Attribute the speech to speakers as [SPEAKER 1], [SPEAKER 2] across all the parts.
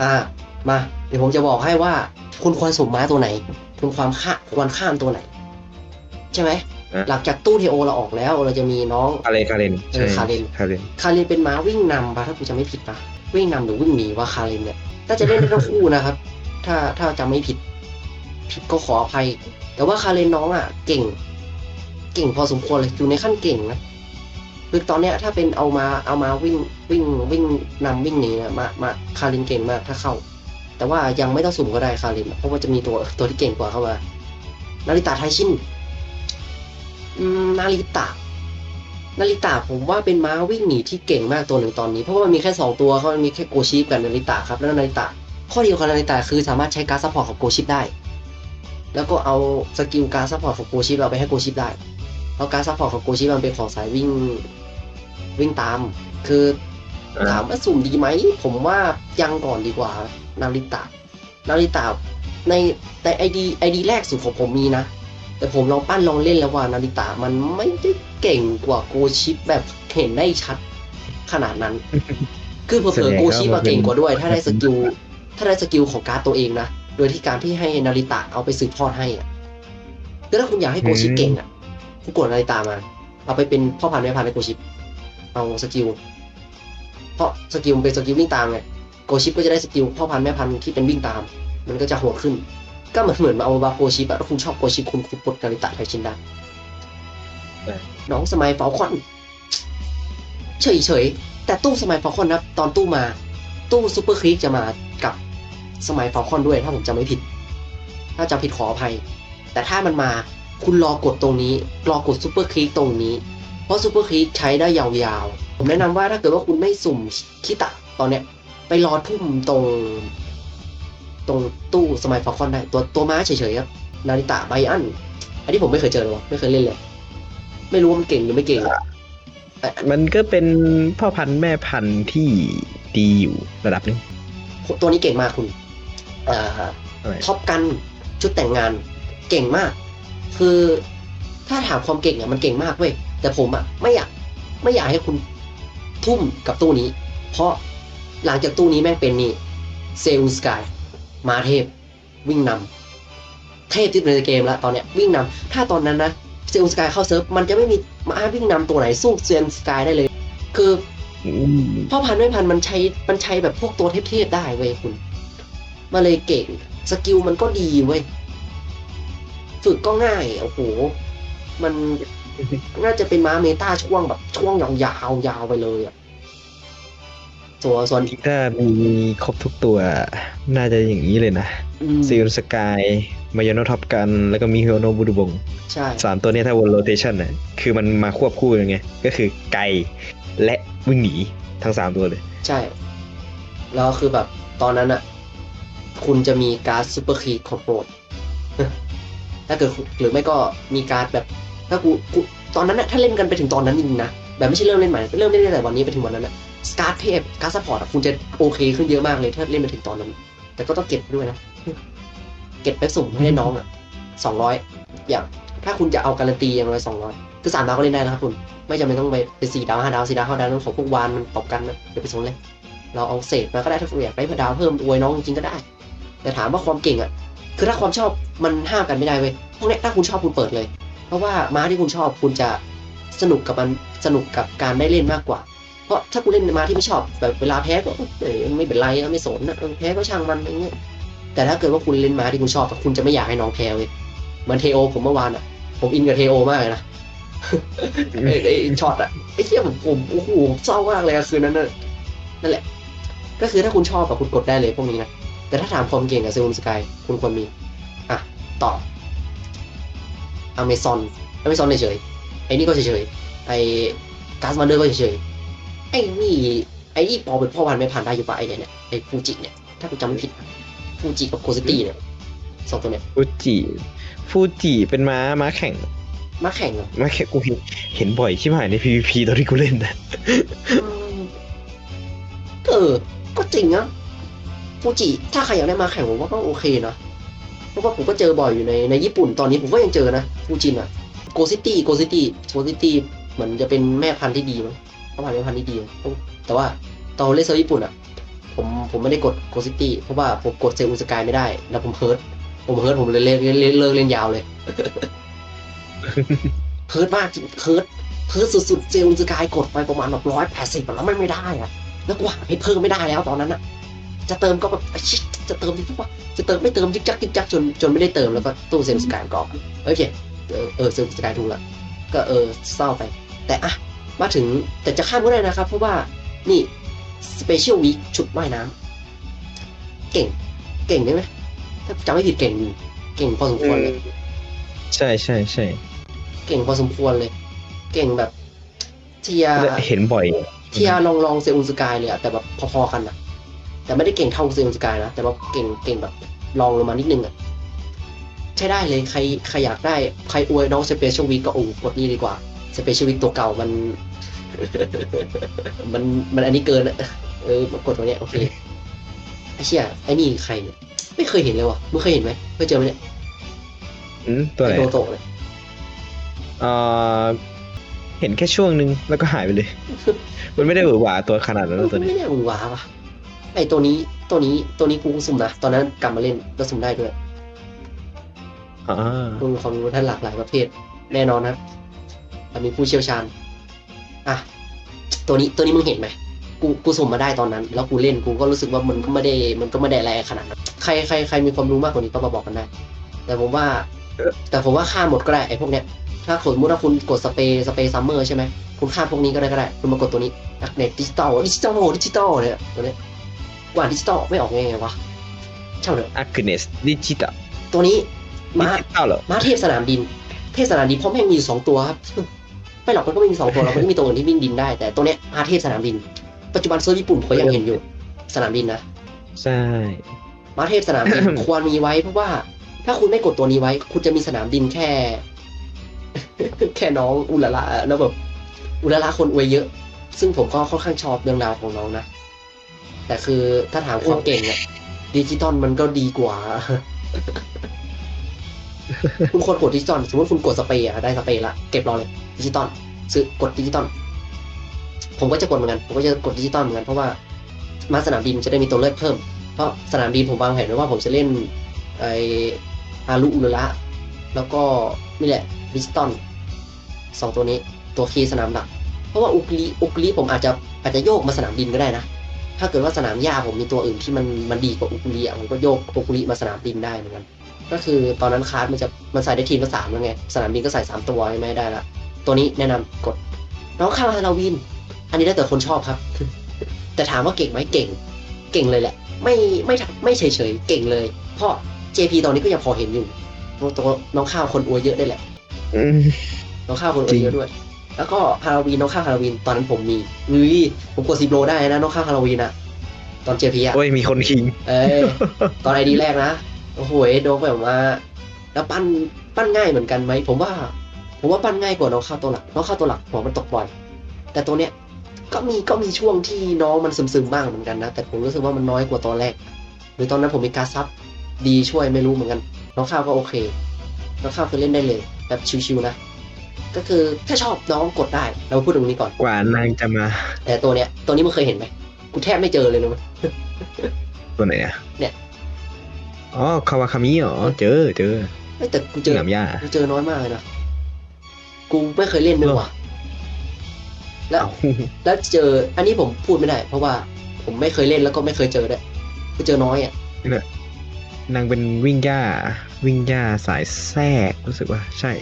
[SPEAKER 1] อ่า มา เดี๋ยวผมจะบอกให้ว่า คุณควรสุ่มม้าตัวไหน คุณความค่าควรข้ามตัวไหน ใช่ไหม
[SPEAKER 2] อะ
[SPEAKER 1] หลังจากตู้เทโอเราออกแล้ว เราจะมีน้อง
[SPEAKER 2] คาเรนคาเรน
[SPEAKER 1] เออคาเรน
[SPEAKER 2] คาเรน
[SPEAKER 1] คารินเป็นม้าวิ่งนำปะถ้ากูจำไม่ผิดปะวิ่งนำหรือวิ่งหนีว่าคารินเนี่ยน่าจะเล่นได้ทั้งคู่นะครับ ถ้าถ้าจำไม่ผิด ผิดก็ขออภัย แต่ว่าคารินน้องอะ เก่ง เก่งพอสมควรเลยอยู่ในขั้นเก่งนะ คือตอนเนี้ยถ้าเป็นเอามาเอามาวิ่งวิ่งวิ่งนำวิ่งหนีนะมามาคารินเก่งมากถ้าเข้า แต่ว่ายังไม่ต้องสุ่มก็ได้คารินเพราะว่าจะมีตัวตัวที่เก่งกว่าเข้ามานาริตะไทชินนาริตะนาริตะผมว่าเป็นม้าวิ่งหนีที่เก่งมากตัวหนึ่งตอนนี้ เพราะว่ามันมีแค่สองตัวเขามันมีแค่โกชิปกับนาริตะครับแล้วนาริตะข้อดีของนาริตะคือสามารถใช้การดซัพพอร์ตของโกชิปได้ แล้วก็เอาสกิลการดซัพพอร์ตของโกชิปเอาไปให้โกชิปได้เพราะการดซัพพอร์ตของโกชิปมันเป็นของสายวิ่ง วิ่งตาม คือถามว่าสุ่มดีไหม ผมว่ายังก่อนดีกว่า นาริตะ นาริตะในในไอดีไอดีแรกสุดของผมมีนะ แต่ผมลองปั้นลองเล่นแล้วว่านาริตะมันไม่ได้เก่งกว่าโกชิปแบบเห็นได้ชัดขนาดนั้น คือเผลอๆโกชิปมาเก่งกว่าด้วย ถ้าได้สกิลถ้าได้สกิลของการดตัวเองนะ โดยที่การที่ให้นาริตะเอาไปสืบทอดให้อะคือถ้าคุณอยากให้โกชิปเก่งอะคุณกดนาริตะมา เอาไปเป็นพ่อพันธุ์แม่พันธุ์ให้โกชิป เอาสกิล เพราะสกิลเป็นสกิลวิ่งตามไงโกชิปก็จะได้สกิลพ่อพันธุ์แม่พันธุ์ที่เป็นวิ่งตาม มันก็จะโหดขึ้น ก็เหมือนเหมือนมาเอาบาโกชิปอะถ้าคุณชอบโกชิปคุณคุณปลดนาริตะไทชินได้น้องสมัยฟอลคอนเฉยเฉยแต่ตู้สมัยฟอลคอนนะตอนตู้มา ตู้ซูเปอร์ครีกจะมากับสมัยฟอลคอนด้วยถ้าผมจำไม่ผิด ถ้าจำผิดขออภัย แต่ถ้ามันมาคุณรอกดตรงนี้ รอกดซูเปอร์ครีกตรงนี้ เพราะซูเปอร์ครีกใช้ได้ยาวๆ ผมแนะนำว่าถ้าเกิดว่าคุณไม่สุ่มคิตะตอนเนี้ย ไปรอทุ่มตรง ตรงตู้สมัยฟอลคอนได้ ตัวตัวม้าเฉยๆครับนาริตะไบอันอันนี้ผมไม่เคยเจอเลยวะไม่เคยเล่นเลย ไม่รู้ว่ามันเก่งหรือไม่เก่งอะแต่
[SPEAKER 2] มันก็เป็นพ่อพันธุ์แม่พันธุ์ที่ดีอยู่ระดับหนึง
[SPEAKER 1] ตัวนี้เก่งมากคุณเอ่อ
[SPEAKER 2] อะไร
[SPEAKER 1] ท็อปกันชุดแต่งงานเก่งมาก คือถ้าถามความเก่งอะมันเก่งมากเว้ย แต่ผมอะไม่อยากไม่อยากให้คุณทุ่มกับตู้นี้ เพราะหลังจากตู้นี้แม่งเป็นนี่เซลสกายมาเทพ วิ่งนำเทพที่ในเกมแล้วตอนเนี้ยวิ่งนำถ้าตอนนั้นนะเซลสกายเข้าเซิร์ฟมันจะไม่มีมาวิ่งนำตัวไหนสู้เซลสกายได้เลย คือพ่อพันธุ์แม่พันธุ์มันใช้มันใช้แบบพวกตัวเทพๆได้เว้ยคุณมาเลยเก่งสกิลมันก็ดีเว้ยฝึกก็ง่ายโอ้โหมัน น่าจะเป็นม้าเมตาช่วงแบบช่วงยาวๆยาวไปเลยอะส่วนส่วน
[SPEAKER 2] ถ้ามีครบทุกตัว น่าจะอย่างนี้เลยนะ
[SPEAKER 1] อืม
[SPEAKER 2] ซีลสกายมายโนท็อปกัน แล้วก็มีฮิโนบูดูบง
[SPEAKER 1] ใช่
[SPEAKER 2] สามตัวเนี้ยถ้าวนโรเทชันน่ะคือมันมาควบคู่กันไง ก็คือไกลและวิ่งหนีทั้งสามตัวเลย
[SPEAKER 1] ใช่ แล้วคือแบบตอนนั้นอะคุณจะมีการ์ดซูเปอร์คีของโปรดถ้าเกิดคุณหรือไม่ก็มีการ์ดแบบ ถ้ากูกูตอนนั้นอะถ้าเล่นกันไปถึงตอนนั้นจริงนะแบบไม่ใช่เริ่มเล่นใหม่เริ่มเล่นตั้งแต่วันนี้ไปถึงวันนั้นอะการ์ดเทพการ์ดซัพพอร์ตคุณจะโอเคขึ้นเยอะมากเลยถ้าเล่นไปถึงตอนนั้น แต่ก็ต้องเก็บด้วยนะ เก็บไปสุ่มให้น้องอะสองร้อยอย่างถ้าคุณจะเอาการันตีอย่างไรสองร้อยคือสามดาวก็เล่นได้นะครับคุณ ไม่จำเป็นต้องไปเป็นสี่ดาวห้าดาวสี่ดาวห้าดาวนั่นของพวกวานมันตบกันนะอย่าไปสนเลย เราเอาเศษมาก็ได้ถ้าคุณอยากได้เพื่อดาวเพิ่มอวยน้องจริงก็ได้ แต่ถามว่าความเก่งอะคือถ้าความชอบมันห้ามกันไม่ได้เว้ยพวกนี้ถ้าคุณชอบคุณเปิดเลย เพราะว่าม้าที่คุณชอบคุณจะสนุกกับมันสนุกกับการได้เล่นมากกว่า เพราะถ้าคุณเล่นม้าที่ไม่ชอบแบบเวลาแพ้ก็เอ้ยไม่เป็นไรนะไม่สนนะเออแพ้ก็ช่างมันอย่างเงี้ยแต่ถ้าเกิดว่าคุณเล่นม้าที่คุณชอบอะคุณจะไม่อยากให้น้องแพ้เว้ยเหมือนเทโอผมเมื่อวานอะ ผมอินกับเทโอมากเลยนะไอ้ไอ้ช็อตอะไอ้เหี้ยผมผมโอ้โหเศร้ามากเลยอะคืนนั้นน่ะนั่นแหละ ก็คือถ้าคุณชอบอะคุณกดได้เลยพวกนี้นะแต่ถ้าถามความเก่งกับเซลล์สกายคุณควรมี อะ ต่อ อเมซอนอเมซอนเฉยๆไอ้นี่ก็เฉยๆไอ้กาสมาเดอร์ก็เฉยๆไอ้นี่ไอ้นี่พอเป็นพ่อพันธุ์ไม่พันธุ์ได้อยู่ปะไอ้เนี่ยเนี่ยไอ้ฟูจิเนี่ยถ้ากูจำไม่ผิดฟูจิกับโคซิตี้เนี่ยสองตัวเนี่ย
[SPEAKER 2] ฟูจิฟูจิเป็นม้าม้าแข่ง
[SPEAKER 1] มาแข่งเหรอ
[SPEAKER 2] ม้าแข่งกูเห็นเห็นบ่อยชิบหายใน PVP ตอนที่กูเล่นนะ
[SPEAKER 1] เออก็จริงนะฟูจิถ้าใครอยากได้มาแข่งผมว่าก็โอเคนะ เพราะว่าผมก็เจอบ่อยอยู่ในในญี่ปุ่นตอนนี้ผมก็ยังเจอนะฟูจินอะโกซิตี้โกซิตี้โกซิตี้เหมือนจะเป็นแม่พันธุ์ที่ดีมั้งพ่อพันธุ์แม่พันธุ์ที่ดี แต่ว่าตอนเล่นเซอร์ญี่ปุ่นอะผมผมไม่ได้กดโกซิตี้เพราะว่าผมกดเซลอุสกายไม่ได้ แล้วผมเฮิร์ตผมเฮิร์ตผมเลยเล่นเล่นเล่นเลิกเล่นยาวเลยเฮิร์ตมากเฮิร์ตเฮิร์ตสุดๆเซลอุสกายกดไปประมาณแบบร้อยแปดสิบแล้วไม่ไม่ได้อะแล้วกูหาเพชรเพิ่มไม่ได้แล้วตอนนั้นอะจะเติมก็แบบชิบ จะเติมดีกว่าจะเติมไม่เติมยึกจักยึกจักจนจนไม่ได้เติมแล้วก็ตู้เซลล์อุสกายกรอบโอเคเออเออเซลล์อุสกายถูกละก็เออเศร้าไป แต่อะมาถึงแต่จะข้ามก็ได้นะครับ เพราะว่านี่สเปเชียลวีคชุดว่ายน้ำเก่งเก่งได้ไหมถ้าจำไม่ผิดเก่งอยู่เก่งพอสมควรเลย
[SPEAKER 2] ใช่ใช่ใช่
[SPEAKER 1] เก่งพอสมควรเลย เก่งแบบเทีย
[SPEAKER 2] เห็นบ่อย
[SPEAKER 1] เทียลองลองเซอุนสกายเลยอะแต่แบบพอๆกันอะ แต่ไม่ได้เก่งเท่าเซอุนสกายนะ แต่ว่าเก่งเก่งแบบลองลงมานิดนึงอะใช้ได้เลยใครใครอยากได้ใครอวยน้องสเปเชียลวีก็โอ้กดนี่ดีกว่าสเปเชียลวีตัวเก่ามัน มันมันอันนี้เกินอะเออมากดตรงเนี้ยโอเคไอ้เชี่ยไอ้นี่ใครเนี่ยไม่เคยเห็นเลยว่ะมึงเคยเห็นไหมเคยเจอไหมเนี่ย
[SPEAKER 2] อืมตัวไหน
[SPEAKER 1] ไอ้โดโตะเลย
[SPEAKER 2] เอ่อเห็นแค่ช่วงนึงแล้วก็หายไปเลย มันไม่ได้หวือหวาตัวขนาดนั้นนะตัวนี้
[SPEAKER 1] ไม่ได้หวือหวาป่ะไอตัวนี้ตัวนี้ตัวนี้กูสุ่มนะตอนนั้นกลับมาเล่นก็สุ่มได้ด้วย
[SPEAKER 2] อ่า
[SPEAKER 1] กูมีความรู้ท่านหลากหลายประเภทแน่นอนนะเรามีผู้เชี่ยวชาญอะตัวนี้ตัวนี้มึงเห็นไหมกูกูสุ่มมาได้ตอนนั้น แล้วกูเล่นกูก็รู้สึกว่ามันก็ไม่ได้มันก็ไม่ได้แรงขนาดนั้นใครใครใครมีความรู้มากกว่านี้ก็มาบอกกันได้ แต่ผมว่า แต่ผมว่าข้ามหมดก็ได้ไอ้พวกเนี้ยถ้าสมมติว่าคุณกดสเปรย์สเปรย์ซัมเมอร์ใช่ไหมคุณข้ามพวกนี้ก็ได้ก็ได้ คุณมากดตัวนี้อักเน็ตดิจิตอลดิจิตอลดิจิตอลเนี่ยตัวเนี้ยก ว่าดิจิตอลไม่ออกยังไงวะเช่าเถอะ
[SPEAKER 2] อักเนสดิจิตอล
[SPEAKER 1] ตัวนี้
[SPEAKER 2] ดิ
[SPEAKER 1] ม้า
[SPEAKER 2] จิตอลเหรอ
[SPEAKER 1] ม้าเทพสนามดิน เทพสนามดินเพราะแม่งมีอยู่สองตัวครับไม่หรอกมันก็ไม่มีสองตัวหรอกมันก็มีตัวอื่นที่วิ่งดินได้ แต่ตัวเนี้ยม้าเทพสนามดิน ปัจจุบันเซิร์ฟญี่ปุ่นเขายังเห็นอยู่ สนามบินนะ
[SPEAKER 2] ใช่
[SPEAKER 1] ม้าเทพสนามบินควรมีไว้เพราะว่า ถ้าคุณไม่กดตัวนี้ไว้ คุณจะมีสนามบินแค่ แค่น้องอุลละแล้วแบบอุลละคนอวยเยอะ ซึ่งผมก็ค่อนข้างชอบเรื่องราวของน้องนะ แต่คือถ้าถามความเก่งอะดิจิตอลมันก็ดีกว่า คุณคนกดดิจิตอลสมมติคุณกดสเปรย์อะได้สเปรย์ละเก็บรอเลยดิจิตอลซื้อกดดิจิตอลผมก็จะกดเหมือนกันผมก็จะกดดิจิตอลเหมือนกันเพราะว่ามาสนามบินจะได้มีตัวเลือกเพิ่ม เพราะสนามบินผมวางแผนไว้ว่าผมจะเล่นไอฮารุอุละแล้วก็นี่แหละดิจิตอลสองตัวนี้ตัวคีย์สนามหลัก เพราะว่าอุกลีอุกลีผมอาจจะอาจจะโยกมาสนามบินก็ได้นะ ถ้าเกิดว่าสนามหญ้าผมมีตัวอื่นที่มันมันดีกว่าอุกลีอะผมก็โยกอุกลีมาสนามบินได้เหมือนกัน ก็คือตอนนั้นคาร์ดมันจะมันใส่ได้ทีมละสามแล้วไง สนามบินก็ใส่สามตัวใช่ไหมได้ละ ตัวนี้แนะนำกด น้องข้าวฮาราวิน อันนี้ได้แต่คนชอบครับ แต่ถามว่าเก่งไหมเก่ง เก่งเลยแหละ ไม่ไม่ไม่เฉยเฉยๆเก่งเลย เพราะ JP ตอนนี้ก็ยังพอเห็นอยู่ตัวน้องข้าวคนอวยเยอะได้แหละ
[SPEAKER 2] อืม
[SPEAKER 1] น้องข้าวคนอวยเยอะด้วย แล้วก็ฮาราวีนน้องข้าวฮาราวีนตอนนั้นผมมีอุ้ยผมกดซีโบรได้นะน้องข้าวฮาราวีนอะตอน JP อะ
[SPEAKER 2] โอ้ยมีคนคิง
[SPEAKER 1] เออตอนไอดีแรกนะโอ้โหโดนแบบว่า แล้วปั้นปั้นง่ายเหมือนกันไหมผมว่า ผมว่าปั้นง่ายกว่าน้องข้าวตัวหลักน้องข้าวตัวหลักหัวมันตกบ่อย แต่ตัวเนี้ยก็มีก็มีช่วงที่น้องมันซึมๆบ้างเหมือนกันนะ แต่ผมรู้สึกว่ามันน้อยกว่าตอนแรก หรือตอนนั้นผมมีการซับดีช่วยไม่รู้เหมือนกัน น้องข้าวก็โอเค น้องข้าวคือเล่นได้เลย แบบชิวๆนะ ก็คือถ้าชอบน้องกดได้เราพูดตรงนี้ก่อน
[SPEAKER 2] กว่านางจะมา
[SPEAKER 1] แต่ตัวเนี้ยตัวนี้มึงเคยเห็นไหมกูแทบไม่เจอเลยนะเว้ย
[SPEAKER 2] ตัวไหนอะ
[SPEAKER 1] เนี่ย
[SPEAKER 2] อ๋อคาวาคามิเหรอเจอเจอ
[SPEAKER 1] เอ้ยแต่กูเจอ
[SPEAKER 2] หนามหญ้า
[SPEAKER 1] กูเจอน้อยมากเลยนะกูไม่เคยเล่นด้วยว่ะแล้ว
[SPEAKER 2] เอ้า
[SPEAKER 1] แล้วเจอ อันนี้ผมพูดไม่ได้ เพราะว่าผมไม่เคยเล่นแล้วก็ไม่เคยเจอด้วยกูเจอน้อยอะ
[SPEAKER 2] นางเป็นวิ่งหญ้าวิ่งหญ้าสายแทรกรู้สึกว่า ใช่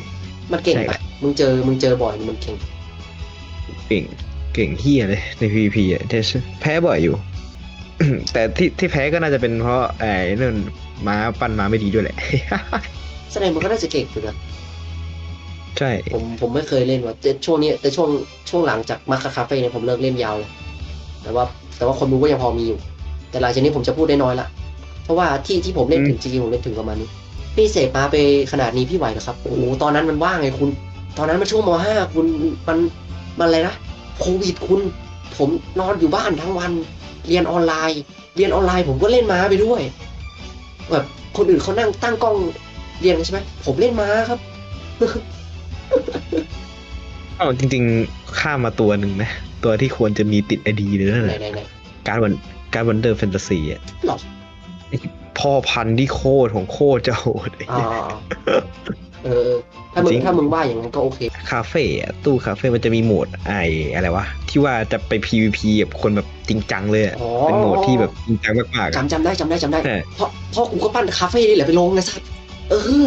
[SPEAKER 1] มันเก่ง
[SPEAKER 2] ใช่
[SPEAKER 1] ปะมึงเจอมึงเจอบ่อยมันเก่ง
[SPEAKER 2] เก่งเก่งเฮียเลยใน PVP อะแต่แพ้บ่อยอยู่ แต่ที่ที่แพ้ก็น่าจะเป็นเพราะไอ้นั่นม้าปั้นม้าไม่ดีด้วยแหละ
[SPEAKER 1] แสดงมันก็น่าจะเก่งอยู่นะ
[SPEAKER 2] ใช่
[SPEAKER 1] ผมผมไม่เคยเล่นว่ะแต่ช่วงนี้แต่ช่วงช่วงหลังจากมาคาคาเฟ่เนี่ยผมเลิกเล่นยาวเลยแต่ว่าแต่ว่าคนรู้ก็ยังพอมีอยู่ แต่หลังจากนี้ผมจะพูดได้น้อยละเพราะว่าที่ที่ผมเล่นถึงจริงๆผมเล่นถึงประมาณนี้ พี่เสกมาไปขนาดนี้พี่ไหวเหรอครับโอ้โหตอนนั้นมันว่างไงคุณ ตอนนั้นมันช่วงมห้าคุณมันมันอะไรนะโควิดคุณ ผมนอนอยู่บ้านทั้งวัน เรียนออนไลน์ เรียนออนไลน์ผมก็เล่นม้าไปด้วยแบบคนอื่นเขานั่งตั้งกล้องเรียนกันใช่ไหมผมเล่นม้าครับ
[SPEAKER 2] เอ้าจริง ๆ ข้ามมาตัวหนึ่งนะ ตัวที่ควรจะมีติดไอดีเลยนั่น
[SPEAKER 1] ไหน
[SPEAKER 2] แหละ
[SPEAKER 1] ไหนไหน
[SPEAKER 2] การดวันการวันเดอร์แฟนตาซีอะ
[SPEAKER 1] หรอ
[SPEAKER 2] พ่อพันธุ์ที่โคตรของโคตรจะโหดไอ้
[SPEAKER 1] อ่า
[SPEAKER 2] เหี้ย
[SPEAKER 1] เออ ถ้ามึง
[SPEAKER 2] จริง
[SPEAKER 1] ถ้ามึงว่าอย่างนั้นก็โอเค
[SPEAKER 2] คาเฟ่อะตู้คาเฟ่มันจะมีโหมดไออะไรวะ ที่ว่าจะไป PVP กับคนแบบจริงจังเลยอะ
[SPEAKER 1] อ๋อ
[SPEAKER 2] เป็นโหมดที่แบบจริงจังมากๆอะ
[SPEAKER 1] จำจำได้จำได้จำได้
[SPEAKER 2] ใช่
[SPEAKER 1] เพราะเพราะกูก็ปั้นคาเฟ่นี่แหละไปลงไงสัตว์เออ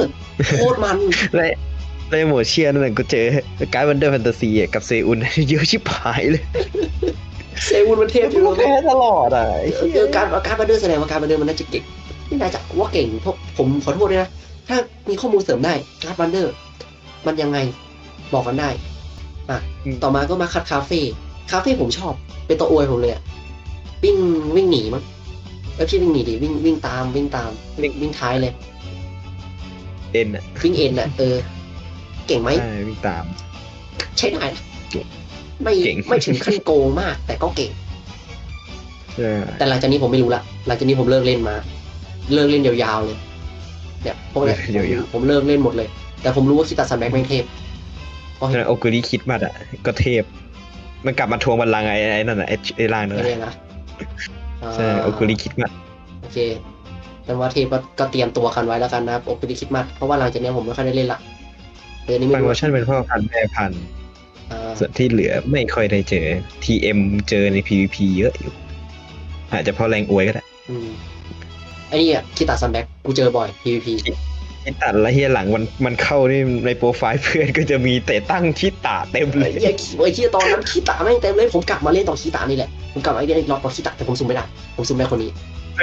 [SPEAKER 1] โคตรมัน
[SPEAKER 2] และในโหมดเชียร์นั่นนะก็เจอการวันเดอร์แฟนตาซีกับเซอุน เยอะชิบหายเลย
[SPEAKER 1] เซอุนมันเทพอยู่
[SPEAKER 2] แพ้ตลอดอะไอ้
[SPEAKER 1] เอ
[SPEAKER 2] เหี้ย
[SPEAKER 1] อการการบันเดอร์แสดงว่าการบันเดอร์มันน่าจะเก่ง ไม่น่าจะว่าเก่งเพราะผมขอโทษด้วยนะ ถ้ามีข้อมูลเสริมได้การบันเดอร์ มันยังไงบอกกันได้อะต่อมาก็มาคัดคาเฟ่คาเฟ่ผมชอบ เป็นตัวอวยผมเลยอะวิ่งวิ่งหนีมั้งเออพี่วิ่งหนีดิวิ่งวิ่งตามวิ่งตามวิ่งวิ่งท้ายเลย
[SPEAKER 2] เอ็นอะ
[SPEAKER 1] วิ่งเอ็นอะเออ เก่งไหม
[SPEAKER 2] ใช่วิ่งตาม
[SPEAKER 1] ใช้ได้นะ
[SPEAKER 2] เก่ง
[SPEAKER 1] ไม่
[SPEAKER 2] เก่ง
[SPEAKER 1] ไม่ถึงขั้นโกงมาก แต่ก็เก่ง
[SPEAKER 2] ใช่
[SPEAKER 1] แต่หลังจากนี้ผมไม่รู้ละหลังจากนี้ผมเลิกเล่นมา เลิกเล่นยาวๆเลยเนี่ยพวกเนี้ย
[SPEAKER 2] เดี๋ยว
[SPEAKER 1] ผมผมเลิกเล่นหมดเลย แต่ผมรู้ว่าคิตาซันแบ็กแม่งเทพเพราะ
[SPEAKER 2] ๆ
[SPEAKER 1] เห็น
[SPEAKER 2] โอกุริคิดมัดอะก็เทพ มันกลับมาทวงบัลลังก์ไอ้ไอ้นั่นอะไอ้ไอ้ร่างนั่น
[SPEAKER 1] ไม่
[SPEAKER 2] อะ
[SPEAKER 1] ได้นะอ่า
[SPEAKER 2] ใช่โอกุริคิดมัด
[SPEAKER 1] โอเคแต่ว่าเทพก็ก็เตรียมตัวกันไว้แล้วกันนะครับโอปิดิคิดมากเพราะว่าหลังจากนี้ผมไม่ค่อยได้เล่นละเออนี่ไม่
[SPEAKER 2] บาง
[SPEAKER 1] รู้
[SPEAKER 2] เวอร์ชันเป็นพ่อพันธุ์แม่พันธุ์
[SPEAKER 1] อ่า
[SPEAKER 2] ส่วนที่เหลือไม่ค่อยได้เจอ TM เจอใน PVP เยอะอยู่ อาจจะเพราะแรงอวยก็ได้
[SPEAKER 1] อืม ไอ้นี่อะคิตาซันแบ็กกูเจอบ่อย PVP
[SPEAKER 2] คิดตัดแล้วเฮียหลังมันมันเข้านี่ในโปรไฟล์เพื่อนก็จะมีแต่ตั้งคิดตาเต็มเล
[SPEAKER 1] ไอ้
[SPEAKER 2] ย
[SPEAKER 1] เหี้ยไอ้เหี้ยตอนนั้นคีตาแม่งเต็มเลยผมกลับมาเล่นตอนคีตานี่แหละผมกลับมาเล่นอีกรอบตอนคีตาแต่ผมซูมไม่ได้ ผมซูมได้คนนี้
[SPEAKER 2] เ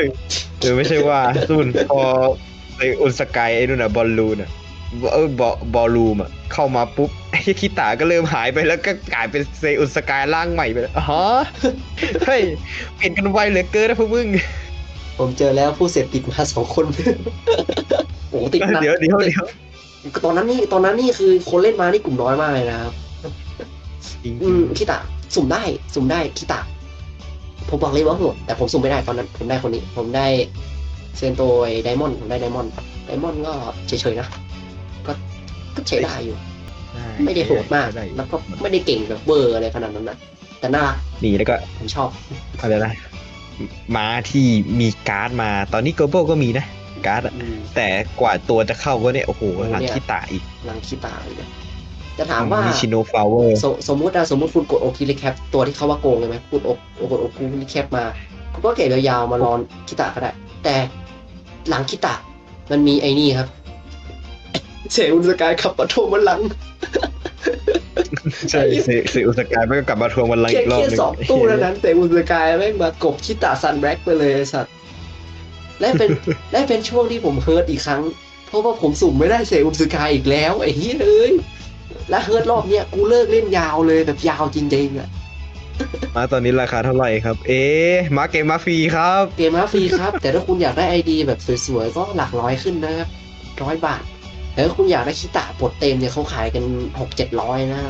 [SPEAKER 2] ออไม่ใช่ว่าซุนพอไออุนสกายไอ้นู่นอะบอลลูนอะเออบอบอลลูมอะเข้ามาปุ๊บไอ้คิตาก็เริ่มหายไปแล้วก็กลายเป็นเซอุนสกายร่างใหม่ไปแล้วฮะเฮ้ยเปลี่ยนกันไวเหลือเกินนะพวกมึง
[SPEAKER 1] ผมเจอแล้วผู้เสพติดมาสองคนโอ้โหติดหนัก
[SPEAKER 2] เดี๋ยวเดี๋ยวเดี๋ยว
[SPEAKER 1] ตอนนั้นนี่ตอนนั้นนี่คือคนเล่นมานี่กลุ่มน้อยมากเลยนะครับ
[SPEAKER 2] จริง
[SPEAKER 1] อืมคิตะสุ่มได้ สุ่มได้คิตะ ผมบอกเลยว่าโหดแต่ผมสุ่มไม่ได้ตอนนั้น ผมได้คนนี้ ผมได้เซนโตยไดมอนด์ผมได้ไดมอนด์ไดมอนด์ก็เฉยๆนะก็ก็ใช้ได้อยู่ ไม่ได้โหดมาก
[SPEAKER 2] ได้
[SPEAKER 1] แล้วก็ไม่ได้เก่งแบบเบอร์อะไรขนาดนั้นนะแต่น่ารัก
[SPEAKER 2] นี่แล้วก็
[SPEAKER 1] ผมชอบ
[SPEAKER 2] อะไรนะ ม้าที่มีการ์ดมา ตอนนี้โกลบอลก็มีนะ การ์ดอะ
[SPEAKER 1] อืม
[SPEAKER 2] แต่กว่าตัวจะเข้าก็เนี่ยโอ้โห
[SPEAKER 1] โอ้
[SPEAKER 2] หลัง
[SPEAKER 1] เนี่ย
[SPEAKER 2] คิตาอีก
[SPEAKER 1] หลังคิตะเลยนะจะถามว่า
[SPEAKER 2] มีชิโนฟลาวเวอร์
[SPEAKER 1] สสมมุตินะสมมติคุณกดโอคิลิแคปตัวที่เขาว่าโกงเลยไหมคุณโอกดโอคิลิแคปมา คุณก็เก็บยาวๆมารอนคิตะก็ได้ แต่หลังคิตะมันมีไอ้นี่ครับเซอุนสกายขับปะโทมันหลัง
[SPEAKER 2] ใช่เซเซอุสกายมันก็กลับมาทวงวันลัง
[SPEAKER 1] แค่
[SPEAKER 2] อีกรอบ
[SPEAKER 1] แค่
[SPEAKER 2] หนึง
[SPEAKER 1] สองตู้เท่านั้นเซอุนสกายแม่งมากบคิตะซันแบล็กไปเลยไอ้สัตว์และเป็นและเป็นช่วงที่ผมเฮิร์ตอีกครั้ง เพราะว่าผมสุ่มไม่ได้เซอุนสกายอีกแล้ว ไอ้เหี้ยเลยและเฮิร์ตรอบเนี้ยกูเลิกเล่นยาวเลยแบบยาวจริงๆอะ
[SPEAKER 2] มาตอนนี้ราคาเท่าไหร่ครับ เอ๊ะมาเกมมาฟรีครับ
[SPEAKER 1] เกมมาฟรีครับ แต่ถ้าคุณอยากได้ไอดีแบบสวยๆ ก็หลักร้อยขึ้นนะครับร้อยบาท แต่ถ้าคุณอยากได้คิตะปลดเต็มเนี่ยเขาขายกันหกเจ็ดร้อยนะ